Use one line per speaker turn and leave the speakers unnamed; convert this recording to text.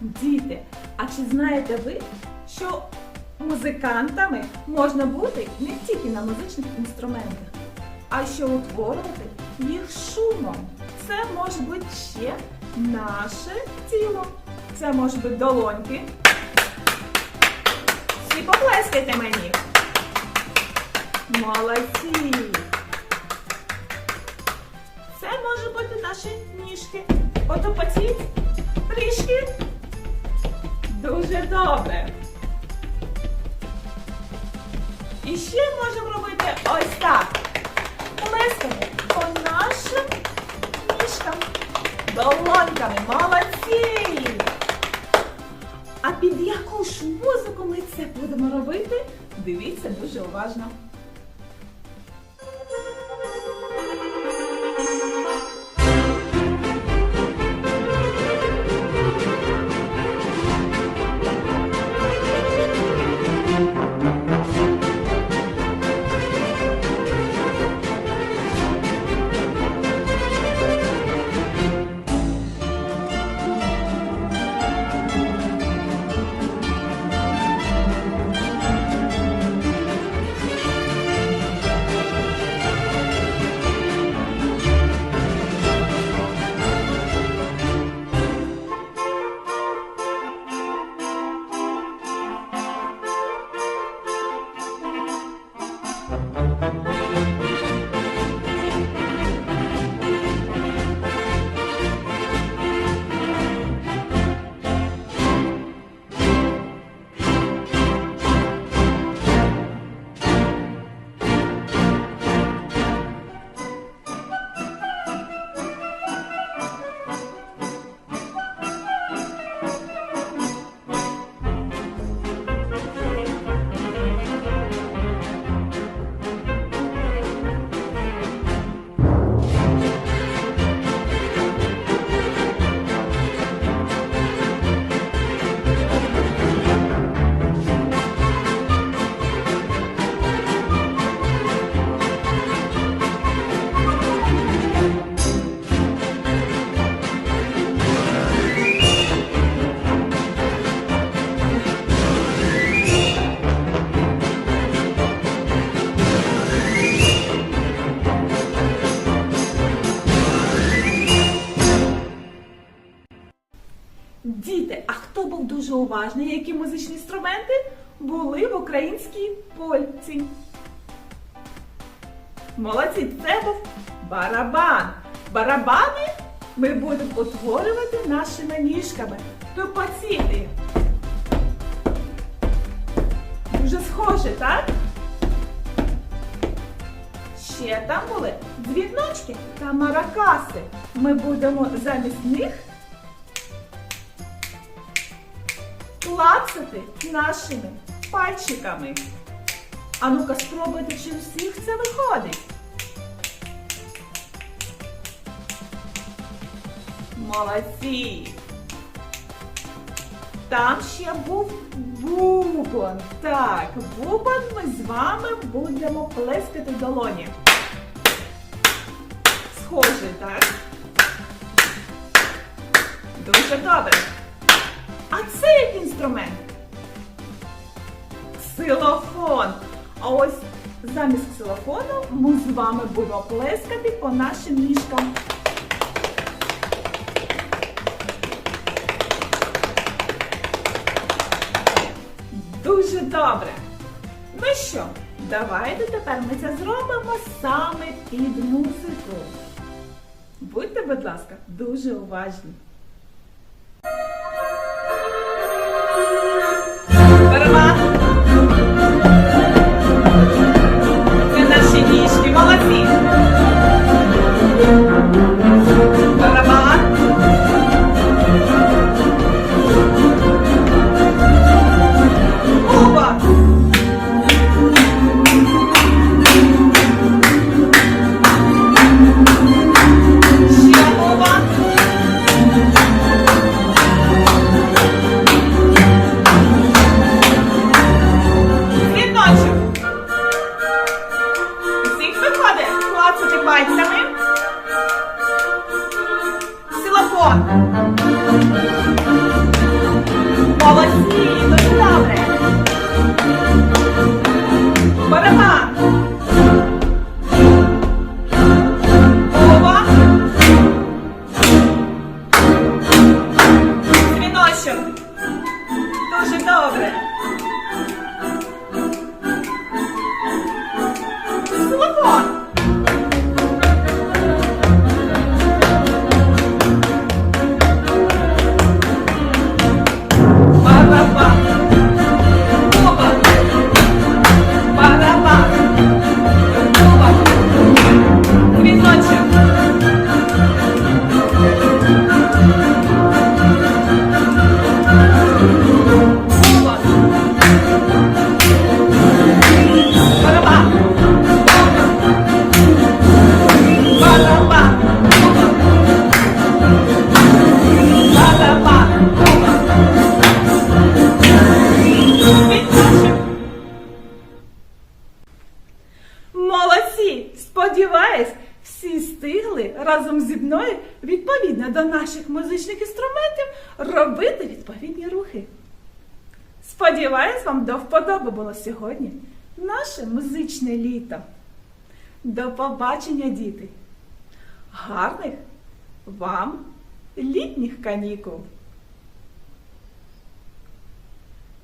Діти, а чи знаєте ви, що музикантами можна бути не тільки на музичних інструментах, а що утворювати їх шумом? Це може бути ще наше тіло. Це може бути долоньки. Всі поплескайте мені. Молодці! Це може бути наші ніжки. Потопотіть трішки. Дуже добре. І ще можемо робити ось так. Плескати по нашим ніжкам. Долоньками. Молодці! А під яку ж музику ми це будемо робити? Дивіться дуже уважно. Уважний, які музичні інструменти були в українській польці? Молодці, це був барабан. Барабани ми будемо утворювати нашими ніжками. Тупоціти. Дуже схоже, так? Ще там були дзвіночки та маракаси. Ми будемо замість них клацати нашими пальчиками. А ну-ка спробуйте, чи всіх це виходить. Молодці! Там ще був бубон. Так, бубон ми з вами будемо плескати в долоні. Схоже, так? Дуже добре. А це який інструмент? Ксилофон. А ось замість ксилофону ми з вами будемо плескати по нашим ніжкам. Дуже добре. Ну що, давайте тепер ми це зробимо саме під музику. Будьте, будь ласка, дуже уважні. Молодці, дуже добре. Барабан. Голова. Дуже добре. Сподіваюсь, всі стигли разом зі мною відповідно до наших музичних інструментів робити відповідні рухи. Сподіваюсь, вам до вподоби було сьогодні наше музичне літо. До побачення, діти! Гарних вам літніх канікул!